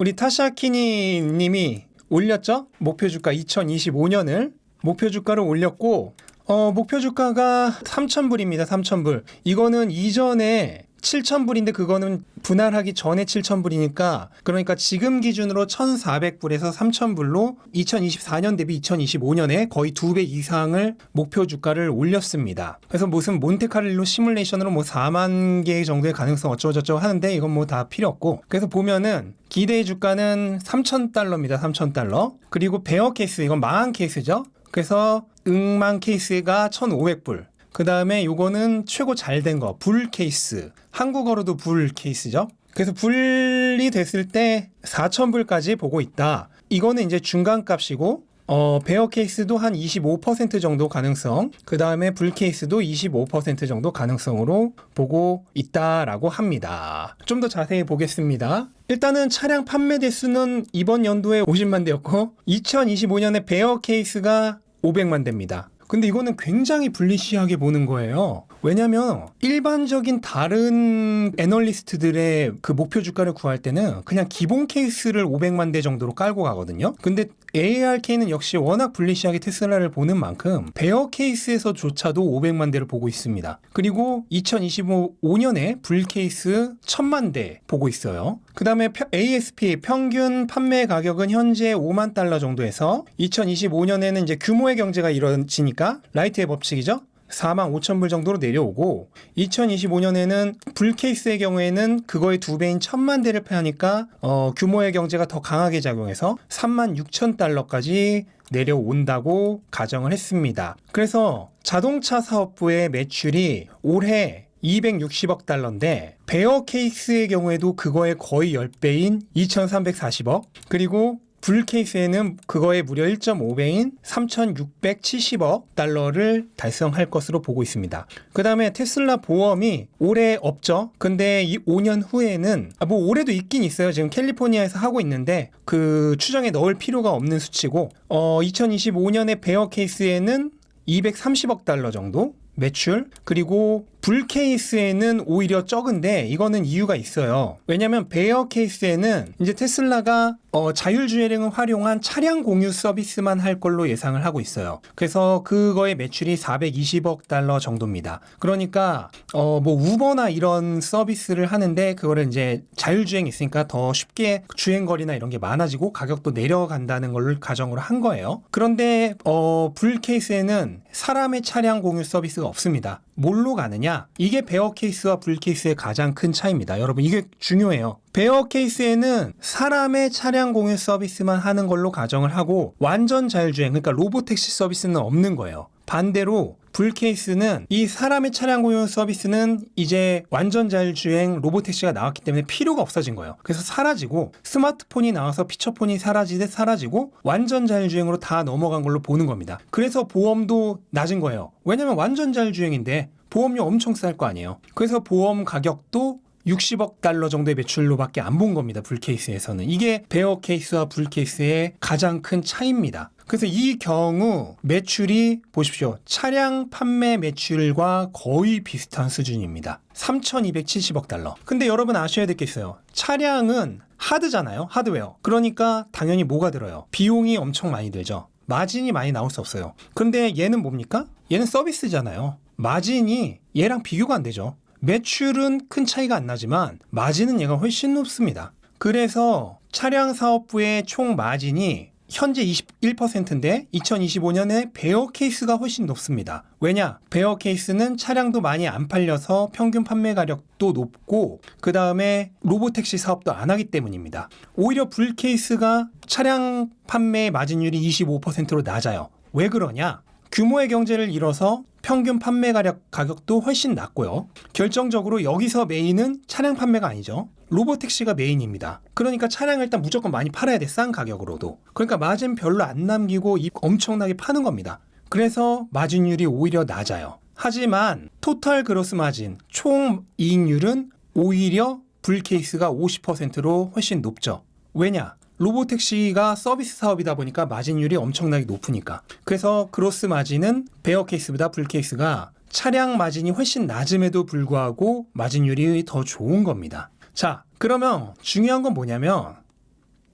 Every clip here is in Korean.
우리 타샤키니 님이 올렸죠? 목표 주가 2025년을 목표 주가를 올렸고 어, 목표 주가가 3,000불입니다. 3,000불. 이거는 이전에 7,000불인데 그거는 분할하기 전에 7,000불이니까 그러니까 지금 기준으로 1,400불에서 3,000불로 2024년 대비 2025년에 거의 두 배 이상을 목표 주가를 올렸습니다. 그래서 무슨 몬테카를로 시뮬레이션으로 뭐 4만 개 정도의 가능성 어쩌고저쩌고 하는데 이건 뭐 다 필요 없고 그래서 보면은 기대 주가는 3,000달러입니다. 3,000달러. 그리고 베어 케이스 이건 망한 케이스죠. 그래서 응망 케이스가 1,500불. 그 다음에 요거는 최고 잘 된 거, 불 케이스. 한국어로도 불 케이스죠. 그래서 불이 됐을 때 4,000불까지 보고 있다. 이거는 이제 중간 값이고, 어, 베어 케이스도 한 25% 정도 가능성, 그 다음에 불 케이스도 25% 정도 가능성으로 보고 있다라고 합니다. 좀 더 자세히 보겠습니다. 일단은 차량 판매 대수는 이번 연도에 50만 대였고, 2025년에 베어 케이스가 500만 대입니다. 근데 이거는 굉장히 불리시하게 보는 거예요. 왜냐면 일반적인 다른 애널리스트들의 그 목표 주가를 구할 때는 그냥 기본 케이스를 500만 대 정도로 깔고 가거든요. 근데 ARK는 역시 워낙 불리시하게 테슬라를 보는 만큼 베어 케이스에서조차도 500만 대를 보고 있습니다. 그리고 2025년에 불 케이스 1000만 대 보고 있어요. 그 다음에 ASP 평균 판매 가격은 현재 5만 달러 정도에서 2025년에는 이제 규모의 경제가 이루어지니까 라이트의 법칙이죠. 4만 5천 불 정도로 내려오고 2025년에는 불 케이스의 경우에는 그거의 두 배인 천만 대를 파니까 어, 규모의 경제가 더 강하게 작용해서 3만 6천 달러까지 내려온다고 가정을 했습니다. 그래서 자동차 사업부의 매출이 올해 260억 달러인데 베어 케이스의 경우에도 그거의 거의 10배인 2340억 그리고 불 케이스에는 그거의 무려 1.5배인 3,670억 달러를 달성할 것으로 보고 있습니다. 그 다음에 테슬라 보험이 올해 없죠. 근데 이 5년 후에는 아, 뭐 올해도 있긴 있어요. 지금 캘리포니아에서 하고 있는데 그 추정에 넣을 필요가 없는 수치고 어 2025년에 베어 케이스에는 230억 달러 정도 매출 그리고 불 케이스에는 오히려 적은데 이거는 이유가 있어요. 왜냐하면 베어 케이스에는 이제 테슬라가 어, 자율주행을 활용한 차량 공유 서비스만 할 걸로 예상을 하고 있어요. 그래서 그거의 매출이 420억 달러 정도입니다. 그러니까 어, 뭐 우버나 이런 서비스를 하는데 그거를 이제 자율주행이 있으니까 더 쉽게 주행 거리나 이런 게 많아지고 가격도 내려간다는 걸 가정으로 한 거예요. 그런데 어, 불 케이스에는 사람의 차량 공유 서비스가 없습니다. 뭘로 가느냐? 이게 베어 케이스와 불 케이스의 가장 큰 차이입니다. 여러분, 이게 중요해요. 베어 케이스에는 사람의 차량 공유 서비스만 하는 걸로 가정을 하고 완전 자율주행, 그러니까 로보택시 서비스는 없는 거예요. 반대로 불 케이스는 이 사람의 차량 공유 서비스는 이제 완전 자율주행 로보택시가 나왔기 때문에 필요가 없어진 거예요. 그래서 사라지고 스마트폰이 나와서 피처폰이 사라지듯 사라지고 완전 자율주행으로 다 넘어간 걸로 보는 겁니다. 그래서 보험도 낮은 거예요. 왜냐면 완전 자율주행인데 보험료 엄청 쌀 거 아니에요. 그래서 보험 가격도 60억 달러 정도의 매출로밖에 안 본 겁니다. 불 케이스에서는. 이게 베어 케이스와 불 케이스의 가장 큰 차이입니다. 그래서 이 경우 매출이 보십시오. 차량 판매 매출과 거의 비슷한 수준입니다. 3,270억 달러. 근데 여러분 아셔야 될 게 있어요. 차량은 하드잖아요. 하드웨어. 그러니까 당연히 뭐가 들어요? 비용이 엄청 많이 들죠. 마진이 많이 나올 수 없어요. 근데 얘는 뭡니까? 얘는 서비스잖아요. 마진이 얘랑 비교가 안 되죠. 매출은 큰 차이가 안 나지만 마진은 얘가 훨씬 높습니다. 그래서 차량 사업부의 총 마진이 현재 21%인데 2025년에 베어 케이스가 훨씬 높습니다. 왜냐? 베어 케이스는 차량도 많이 안 팔려서 평균 판매 가격도 높고 그 다음에 로보택시 사업도 안 하기 때문입니다. 오히려 불 케이스가 차량 판매 마진율이 25%로 낮아요. 왜 그러냐? 규모의 경제를 이뤄서 평균 판매 가격 가격도 훨씬 낮고요. 결정적으로 여기서 메인은 차량 판매가 아니죠. 로보택시가 메인입니다. 그러니까 차량을 일단 무조건 많이 팔아야 돼. 싼 가격으로도. 그러니까 마진 별로 안 남기고 이 엄청나게 파는 겁니다. 그래서 마진율이 오히려 낮아요. 하지만 토탈 그로스 마진, 총 이익률은 오히려 불 케이스가 50%로 훨씬 높죠. 왜냐? 로보택시가 서비스 사업이다 보니까 마진율이 엄청나게 높으니까. 그래서 그로스 마진은 베어 케이스보다 불 케이스가 차량 마진이 훨씬 낮음에도 불구하고 마진율이 더 좋은 겁니다. 자, 그러면 중요한 건 뭐냐면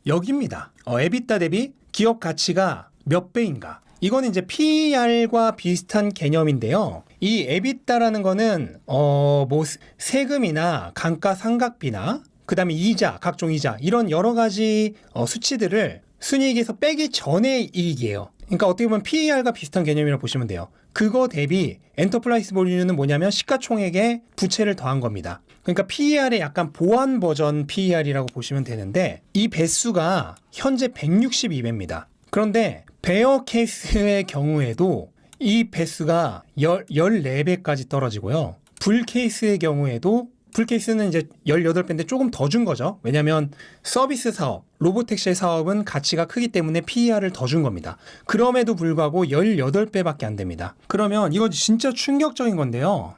여기입니다. 어, 에비타 대비 기업 가치가 몇 배인가? 이거는 이제 PER과 비슷한 개념인데요. 이 에비타라는 거는 어 뭐 세금이나 감가상각비나 그 다음에 이자, 각종 이자 이런 여러 가지 어, 수치들을 순이익에서 빼기 전의 이익이에요. 그러니까 어떻게 보면 PER과 비슷한 개념이라고 보시면 돼요. 그거 대비 엔터프라이스 볼륨은 뭐냐면 시가총액에 부채를 더한 겁니다. 그러니까 PER의 약간 보완 버전 PER이라고 보시면 되는데 이 배수가 현재 162배입니다. 그런데 베어 케이스의 경우에도 이 배수가 14배까지 떨어지고요. 불 케이스의 경우에도 풀 케이스는 이제 18배인데 조금 더 준 거죠. 왜냐하면 서비스 사업, 로보택시의 사업은 가치가 크기 때문에 PER을 더 준 겁니다. 그럼에도 불구하고 18배밖에 안 됩니다. 그러면 이거 진짜 충격적인 건데요.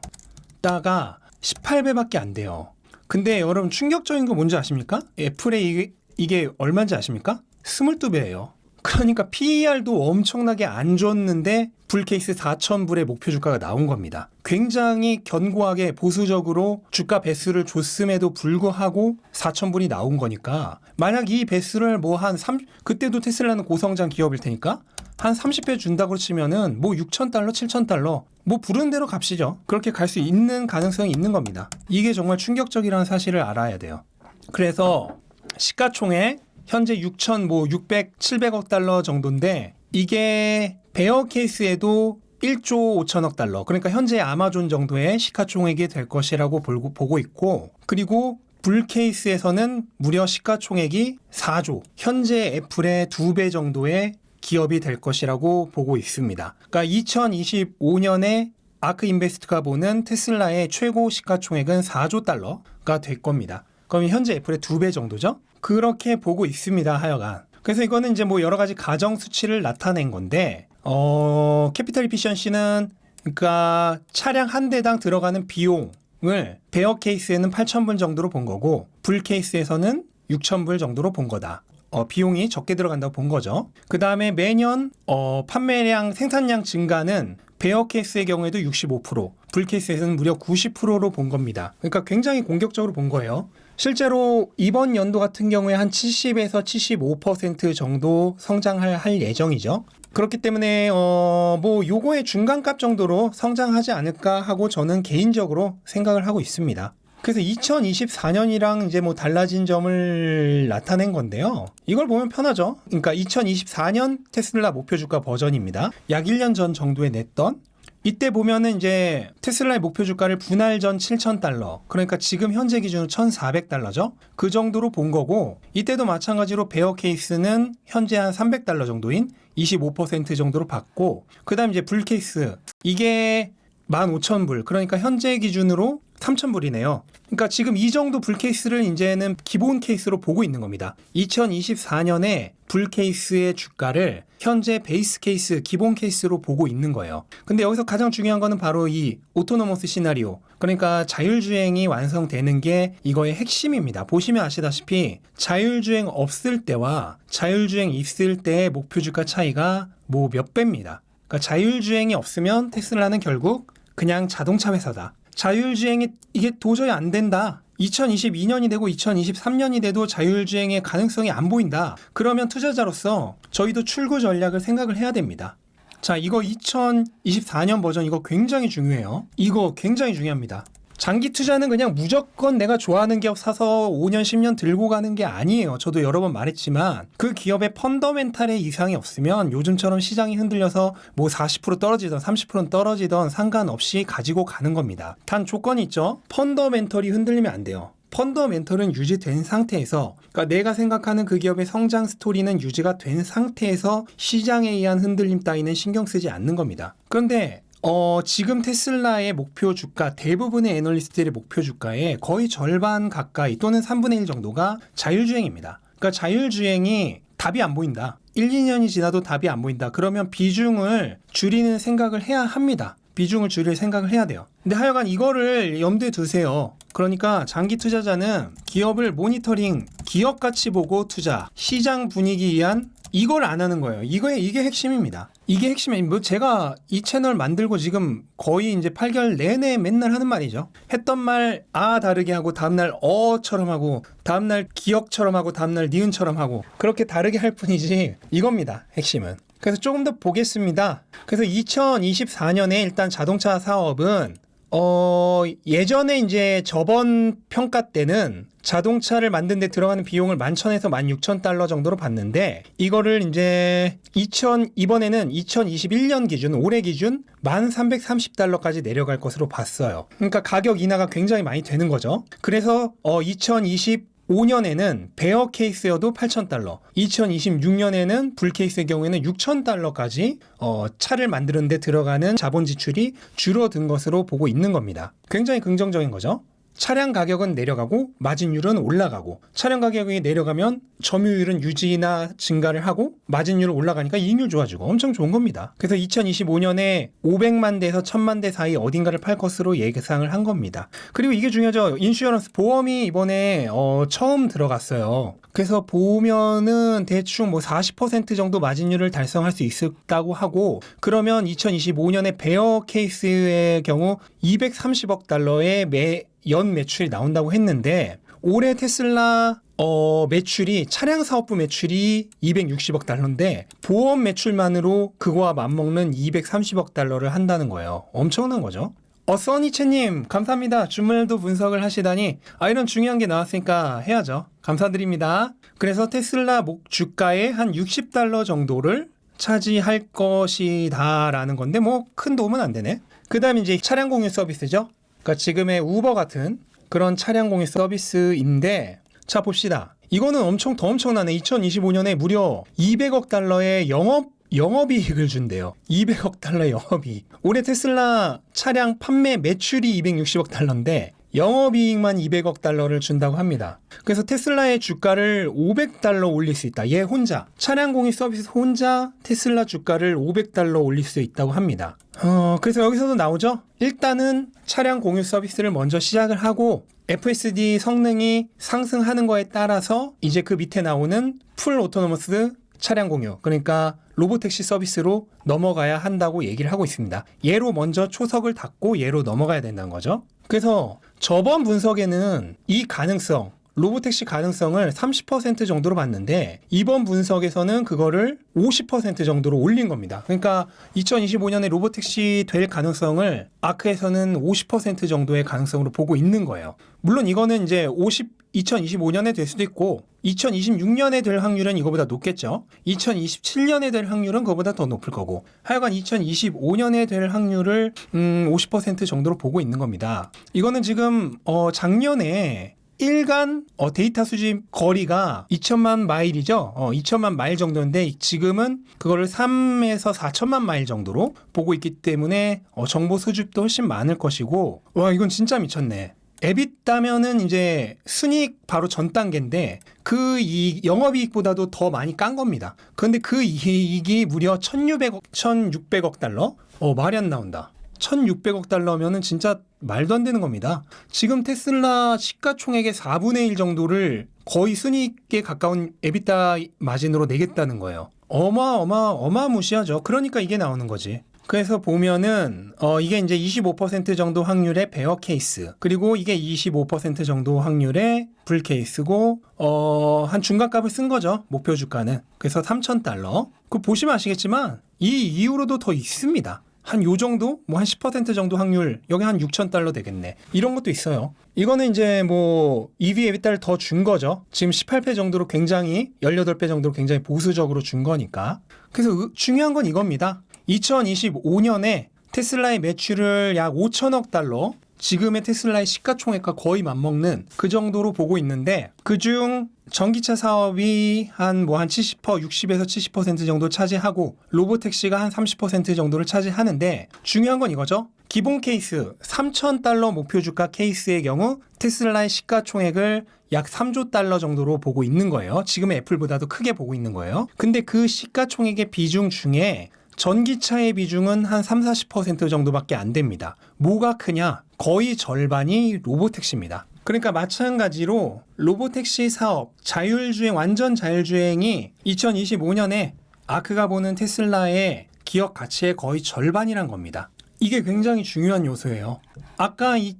따가 18배밖에 안 돼요. 근데 여러분 충격적인 거 뭔지 아십니까? 애플의 이게, 이게 얼마인지 아십니까? 22배예요. 그러니까 PER도 엄청나게 안 줬는데 불케이스 4,000불의 목표 주가가 나온 겁니다. 굉장히 견고하게 보수적으로 주가 배수를 줬음에도 불구하고 4,000불이 나온 거니까 만약 이 배수를 뭐 한 3, 그때도 테슬라는 고성장 기업일 테니까 한 30배 준다고 치면은 뭐 6,000달러, 7,000달러 뭐 부른 대로 값이죠. 그렇게 갈 수 있는 가능성이 있는 겁니다. 이게 정말 충격적이라는 사실을 알아야 돼요. 그래서 시가총액 현재 6천 뭐 600, 700억 달러 정도인데 이게 베어 케이스에도 1조 5천억 달러. 그러니까 현재 아마존 정도의 시가총액이 될 것이라고 보고, 있고 그리고 불 케이스에서는 무려 시가총액이 4조. 현재 애플의 2배 정도의 기업이 될 것이라고 보고 있습니다. 그러니까 2025년에 아크 인베스트가 보는 테슬라의 최고 시가총액은 4조 달러가 될 겁니다. 그럼 현재 애플의 2배 정도죠? 그렇게 보고 있습니다. 하여간. 그래서 이거는 이제 뭐 여러 가지 가정 수치를 나타낸 건데 어 캐피탈 이피션시는 그러니까 차량 한 대당 들어가는 비용을 베어 케이스에는 8,000불 정도로 본 거고 불 케이스에서는 6,000불 정도로 본 거다. 어, 비용이 적게 들어간다고 본 거죠. 그 다음에 매년 어, 판매량 생산량 증가는 베어 케이스의 경우에도 65%, 불 케이스에서는 무려 90%로 본 겁니다. 그러니까 굉장히 공격적으로 본 거예요. 실제로 이번 연도 같은 경우에 한 70에서 75% 정도 성장할 할 예정이죠. 그렇기 때문에 어뭐 요거의 중간값 정도로 성장하지 않을까 하고 저는 개인적으로 생각을 하고 있습니다. 그래서 2024년이랑 이제 뭐 달라진 점을 나타낸 건데요. 이걸 보면 편하죠. 그러니까 2024년 테슬라 목표 주가 버전입니다. 약 1년 전 정도에 냈던 이때 보면은 이제 테슬라의 목표 주가를 분할 전 7,000달러. 그러니까 지금 현재 기준으로 1,400달러죠. 그 정도로 본 거고 이때도 마찬가지로 베어 케이스는 현재 한 300달러 정도인 25% 정도로 봤고 그다음 이제 불 케이스 이게 15,000불. 그러니까 현재 기준으로 3,000불이네요. 그러니까 지금 이 정도 불 케이스를 이제는 기본 케이스로 보고 있는 겁니다. 2024년에 불 케이스의 주가를 현재 베이스 케이스, 기본 케이스로 보고 있는 거예요. 근데 여기서 가장 중요한 거는 바로 이 오토노머스 시나리오. 그러니까 자율주행이 완성되는 게 이거의 핵심입니다. 보시면 아시다시피 자율주행 없을 때와 자율주행 있을 때의 목표 주가 차이가 뭐 몇 배입니다. 그러니까 자율주행이 없으면 테슬라는 결국 그냥 자동차 회사다. 자율주행이 이게 도저히 안 된다. 2022년이 되고 2023년이 돼도 자율주행의 가능성이 안 보인다. 그러면 투자자로서 저희도 출구 전략을 생각을 해야 됩니다. 자, 이거 2024년 버전 이거 굉장히 중요해요. 이거 굉장히 중요합니다. 장기 투자는 그냥 무조건 내가 좋아하는 기업 사서 5년, 10년 들고 가는 게 아니에요. 저도 여러 번 말했지만 그 기업의 펀더멘탈에 이상이 없으면 요즘처럼 시장이 흔들려서 뭐 40% 떨어지던 30% 떨어지던 상관없이 가지고 가는 겁니다. 단 조건이 있죠. 펀더멘털이 흔들리면 안 돼요. 펀더멘털은 유지된 상태에서 그러니까 내가 생각하는 그 기업의 성장 스토리는 유지가 된 상태에서 시장에 의한 흔들림 따위는 신경 쓰지 않는 겁니다. 그런데 어, 지금 테슬라의 목표 주가, 대부분의 애널리스트들의 목표 주가의 거의 절반 가까이 또는 3분의 1 정도가 자율주행입니다. 그러니까 자율주행이 답이 안 보인다. 1, 2년이 지나도 답이 안 보인다. 그러면 비중을 줄이는 생각을 해야 합니다. 비중을 줄일 생각을 해야 돼요. 근데 하여간 이거를 염두에 두세요. 그러니까 장기 투자자는 기업을 모니터링, 기업 가치 보고 투자, 시장 분위기 위한 이걸 안 하는 거예요. 이거에 이게 핵심입니다. 이게 핵심이 뭐 제가 이 채널 만들고 지금 거의 이제 8개월 내내 맨날 하는 말이죠. 했던 말 아 다르게 하고 다음날 어처럼 하고 다음날 기억처럼 하고 다음날 니은처럼 하고 그렇게 다르게 할 뿐이지 이겁니다. 핵심은. 그래서 조금 더 보겠습니다. 그래서 2024년에 일단 자동차 사업은 어, 예전에 이제 저번 평가 때는 자동차를 만든 데 들어가는 비용을 11,000에서 16,000달러 정도로 봤는데 이거를 이제 2000 이번에는 2021년 기준 올해 기준 1,330달러까지 내려갈 것으로 봤어요. 그러니까 가격 인하가 굉장히 많이 되는 거죠. 그래서 어 2020 5년에는 베어 케이스여도 8,000달러, 2026년에는 불 케이스의 경우에는 6,000달러까지 어, 차를 만드는데 들어가는 자본 지출이 줄어든 것으로 보고 있는 겁니다. 굉장히 긍정적인 거죠. 차량 가격은 내려가고 마진율은 올라가고 차량 가격이 내려가면 점유율은 유지나 증가를 하고 마진율은 올라가니까 이익률 좋아지고 엄청 좋은 겁니다. 그래서 2025년에 500만 대에서 1000만 대 사이 어딘가를 팔 것으로 예상을 한 겁니다. 그리고 이게 중요하죠. 인슈어런스 보험이 이번에 어, 처음 들어갔어요. 그래서 보면은 대충 뭐 40% 정도 마진율을 달성할 수 있었다고 하고 그러면 2025년에 베어 케이스의 경우 230억 달러의 매 연 매출이 나온다고 했는데 올해 테슬라 어, 매출이 차량 사업부 매출이 260억 달러인데 보험 매출만으로 그거와 맞먹는 230억 달러를 한다는 거예요. 엄청난 거죠. 어, 써니채님, 감사합니다. 주말도 분석을 하시다니, 아, 이런 중요한 게 나왔으니까 해야죠. 감사드립니다. 그래서 테슬라 목 주가의 한 60달러 정도를 차지할 것이다라는 건데, 뭐, 큰 도움은 안 되네. 그 다음에 이제 차량 공유 서비스죠. 그러니까 지금의 우버 같은 그런 차량 공유 서비스인데, 자, 봅시다. 이거는 엄청 더 엄청나네. 2025년에 무려 200억 달러의 영업 영업이익을 준대요. 200억 달러 영업이익. 올해 테슬라 차량 판매 매출이 260억 달러인데 영업이익만 200억 달러를 준다고 합니다. 그래서 테슬라의 주가를 500달러 올릴 수 있다. 얘 혼자 차량 공유 서비스 혼자 테슬라 주가를 500달러 올릴 수 있다고 합니다. 어, 그래서 여기서도 나오죠. 일단은 차량 공유 서비스를 먼저 시작을 하고 FSD 성능이 상승하는 거에 따라서 이제 그 밑에 나오는 풀 오토노머스 차량 공유 그러니까 로보택시 서비스로 넘어가야 한다고 얘기를 하고 있습니다. 얘로 먼저 초석을 닫고 얘로 넘어가야 된다는 거죠. 그래서 저번 분석에는 이 가능성 로보택시 가능성을 30% 정도로 봤는데 이번 분석에서는 그거를 50% 정도로 올린 겁니다. 그러니까 2025년에 로보택시 될 가능성을 아크에서는 50% 정도의 가능성으로 보고 있는 거예요. 물론 이거는 이제 50 2025년에 될 수도 있고 2026년에 될 확률은 이거보다 높겠죠. 2027년에 될 확률은 그거보다 더 높을 거고 하여간 2025년에 될 확률을 음, 50% 정도로 보고 있는 겁니다. 이거는 지금 어, 작년에 일간 어, 데이터 수집 거리가 2천만 마일이죠. 어, 2천만 마일 정도인데 지금은 그거를 3에서 4천만 마일 정도로 보고 있기 때문에 어, 정보 수집도 훨씬 많을 것이고 와 이건 진짜 미쳤네. 에비따면은 이제 순이익 바로 전 단계인데 그이 영업이익보다도 더 많이 깐 겁니다. 그런데 그 이익이 무려 1,600억 1,600억 달러? 어 말이 안 나온다. 1,600억 달러면은 진짜 말도 안 되는 겁니다. 지금 테슬라 시가총액의 4분의 1 정도를 거의 순이익에 가까운 에비타 마진으로 내겠다는 거예요. 어마어마 어마무시하죠. 그러니까 이게 나오는 거지. 그래서 보면은 어 이게 이제 25% 정도 확률의 베어 케이스. 그리고 이게 25% 정도 확률의 불 케이스고 어한 중간값을 쓴 거죠 목표 주가는. 그래서 3,000달러. 그 보시면 아시겠지만 이 이후로도 더 있습니다. 한 요 정도? 뭐 한 10% 정도 확률. 여기 한 6,000달러 되겠네. 이런 것도 있어요. 이거는 이제 뭐 EV 에비타를 더 준 거죠. 지금 18배 정도로 굉장히 18배 정도로 굉장히 보수적으로 준 거니까. 그래서 으- 중요한 건 이겁니다 2025년에 테슬라의 매출을 약 5천억 달러, 지금의 테슬라의 시가총액과 거의 맞먹는 그 정도로 보고 있는데 그중 전기차 사업이 한 뭐 한 70% 60에서 70% 정도 차지하고 로보택시가 한 30% 정도를 차지하는데 중요한 건 이거죠. 기본 케이스 3천 달러 목표 주가 케이스의 경우 테슬라의 시가총액을 약 3조 달러 정도로 보고 있는 거예요. 지금의 애플보다도 크게 보고 있는 거예요. 근데 그 시가총액의 비중 중에 전기차의 비중은 한 3, 40% 정도밖에 안 됩니다. 뭐가 크냐? 거의 절반이 로보택시입니다. 그러니까 마찬가지로 로보택시 사업, 자율주행, 완전 자율주행이 2025년에 아크가 보는 테슬라의 기업 가치의 거의 절반이란 겁니다. 이게 굉장히 중요한 요소예요. 아까 이,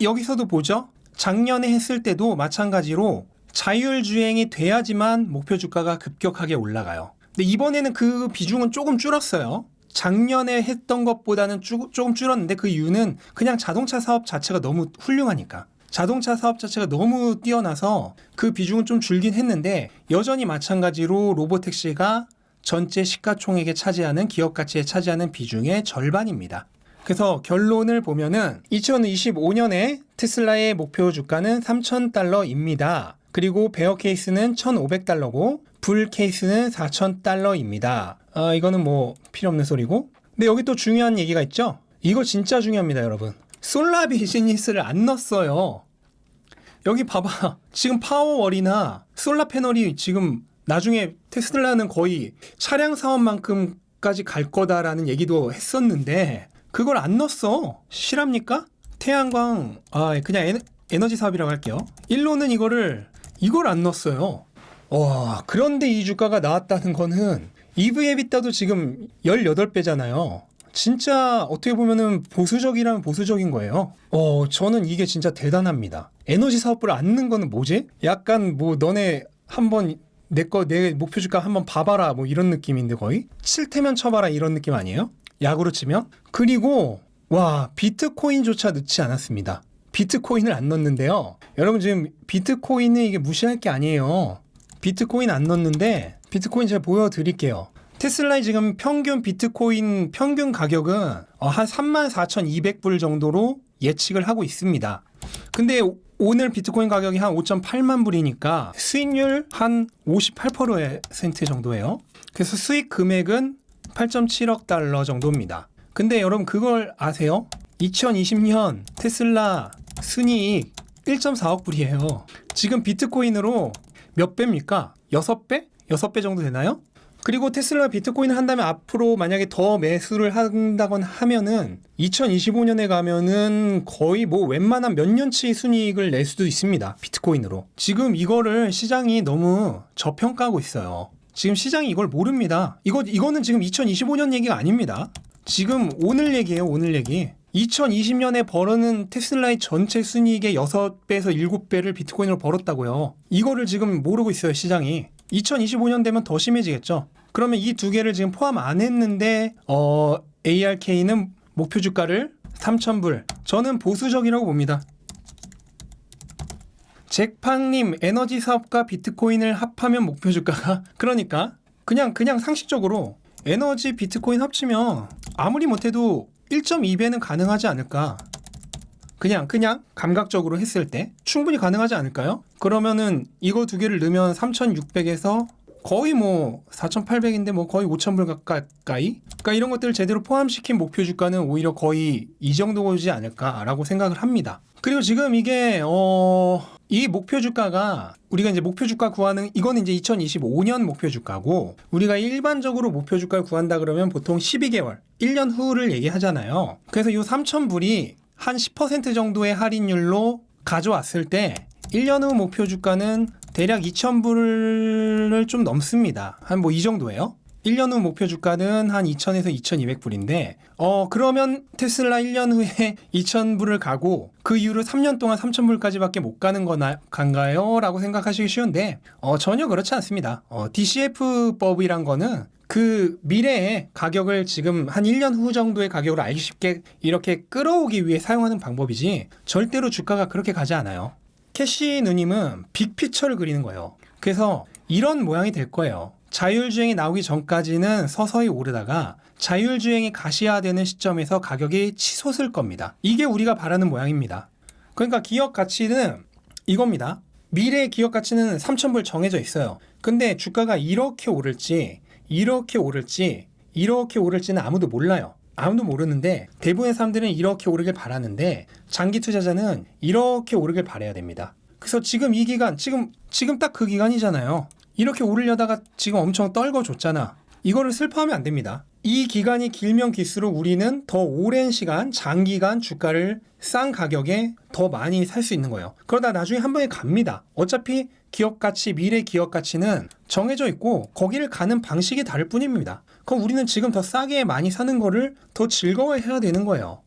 여기서도 보죠. 작년에 했을 때도 마찬가지로 자율주행이 돼야지만 목표 주가가 급격하게 올라가요. 근데 이번에는 그 비중은 조금 줄었어요. 작년에 했던 것보다는 쭈, 조금 줄었는데 그 이유는 그냥 자동차 사업 자체가 너무 훌륭하니까. 자동차 사업 자체가 너무 뛰어나서 그 비중은 좀 줄긴 했는데 여전히 마찬가지로 로보택시가 전체 시가총액에 차지하는 기업 가치에 차지하는 비중의 절반입니다. 그래서 결론을 보면은 2025년에 테슬라의 목표 주가는 3,000달러입니다. 그리고 베어 케이스는 1,500달러고 불 케이스는 4,000달러입니다. 아, 이거는 뭐 필요 없는 소리고. 근데 여기 또 중요한 얘기가 있죠. 이거 진짜 중요합니다, 여러분. 솔라 비즈니스를 안 넣었어요. 여기 봐봐. 지금 파워월이나 솔라 패널이 지금 나중에 테슬라는 거의 차량 사업만큼까지 갈 거다라는 얘기도 했었는데 그걸 안 넣었어. 실합니까? 태양광 아 그냥 에너, 에너지 사업이라고 할게요. 일로는 이거를 이걸 안 넣었어요. 와 그런데 이 주가가 나왔다는 거는 EV 에비타도 지금 18배잖아요. 진짜 어떻게 보면은 보수적이라면 보수적인 거예요. 어, 저는 이게 진짜 대단합니다. 에너지 사업부를 안는 거는 뭐지? 약간 뭐 너네 한번 내 거 내 목표 주가 한번 봐봐라 뭐 이런 느낌인데 거의 칠테면 쳐봐라 이런 느낌 아니에요? 야구로 치면 그리고 와 비트코인조차 넣지 않았습니다. 비트코인을 안 넣는데요. 여러분 지금 비트코인은 이게 무시할 게 아니에요. 비트코인 안 넣는데 비트코인 제가 보여드릴게요. 테슬라의 지금 평균 비트코인 평균 가격은 어, 한 34,200불 정도로 예측을 하고 있습니다. 근데 오늘 비트코인 가격이 한 5.8만 불이니까 수익률 한 58% 정도예요. 그래서 수익 금액은 8.7억 달러 정도입니다. 근데 여러분 그걸 아세요? 2020년 테슬라 순이익 1.4억 불이에요. 지금 비트코인으로 몇 배입니까? 6배? 6배 정도 되나요? 그리고 테슬라 비트코인을 한다면 앞으로 만약에 더 매수를 한다거나 하면은 2025년에 가면은 거의 뭐 웬만한 몇 년치 순이익을 낼 수도 있습니다. 비트코인으로. 지금 이거를 시장이 너무 저평가하고 있어요. 지금 시장이 이걸 모릅니다. 이거 이거는 지금 2025년 얘기가 아닙니다. 지금 오늘 얘기예요, 오늘 얘기. 2020년에 벌어는 테슬라의 전체 순이익의 6배에서 7배를 비트코인으로 벌었다고요. 이거를 지금 모르고 있어요, 시장이. 2025년 되면 더 심해지겠죠. 그러면 이 두 개를 지금 포함 안 했는데 어, ARK는 목표 주가를 3,000불. 저는 보수적이라고 봅니다. 잭팡님 에너지 사업과 비트코인을 합하면 목표 주가가 그러니까 그냥 그냥 상식적으로 에너지 비트코인 합치면 아무리 못해도 1.2배는 가능하지 않을까 그냥 그냥 감각적으로 했을 때 충분히 가능하지 않을까요? 그러면은 이거 두 개를 넣으면 3,600에서 거의 뭐 4,800인데 뭐 거의 5,000불 가까이? 그러니까 이런 것들을 제대로 포함시킨 목표 주가는 오히려 거의 이 정도지 않을까라고 생각을 합니다. 그리고 지금 이게 어. 이 목표 주가가 우리가 이제 목표 주가 구하는 이거는 이제 2025년 목표 주가고 우리가 일반적으로 목표 주가를 구한다 그러면 보통 12개월, 1년 후를 얘기하잖아요. 그래서 이 3,000불이 한 10% 정도의 할인율로 가져왔을 때 1년 후 목표 주가는 대략 2,000불을 좀 넘습니다. 한 뭐 이 정도예요. 1년 후 목표 주가는 한 2,000에서 2,200불인데, 어, 그러면 테슬라 1년 후에 2,000불을 가고, 그 이후로 3년 동안 3,000불까지밖에 못 가는 거나, 간가요? 라고 생각하시기 쉬운데, 어, 전혀 그렇지 않습니다. 어, DCF법이란 거는 그 미래의 가격을 지금 한 1년 후 정도의 가격으로 알기 쉽게 이렇게 끌어오기 위해 사용하는 방법이지, 절대로 주가가 그렇게 가지 않아요. 캐시 누님은 빅피처를 그리는 거예요. 그래서 이런 모양이 될 거예요. 자율주행이 나오기 전까지는 서서히 오르다가 자율주행이 가시화되는 시점에서 가격이 치솟을 겁니다. 이게 우리가 바라는 모양입니다. 그러니까 기업 가치는 이겁니다. 미래의 기업 가치는 3,000불 정해져 있어요. 근데 주가가 이렇게 오를지, 이렇게 오를지, 이렇게 오를지는 아무도 몰라요. 아무도 모르는데 대부분의 사람들은 이렇게 오르길 바라는데 장기 투자자는 이렇게 오르길 바라야 됩니다. 그래서 지금 이 기간, 지금 지금 딱 그 기간이잖아요. 이렇게 오르려다가 지금 엄청 떨궈줬잖아. 이거를 슬퍼하면 안 됩니다. 이 기간이 길면 길수록 우리는 더 오랜 시간, 장기간 주가를 싼 가격에 더 많이 살 수 있는 거예요. 그러다 나중에 한 번에 갑니다. 어차피 기업 가치, 미래 기업 가치는 정해져 있고 거기를 가는 방식이 다를 뿐입니다. 그럼 우리는 지금 더 싸게 많이 사는 거를 더 즐거워해야 되는 거예요.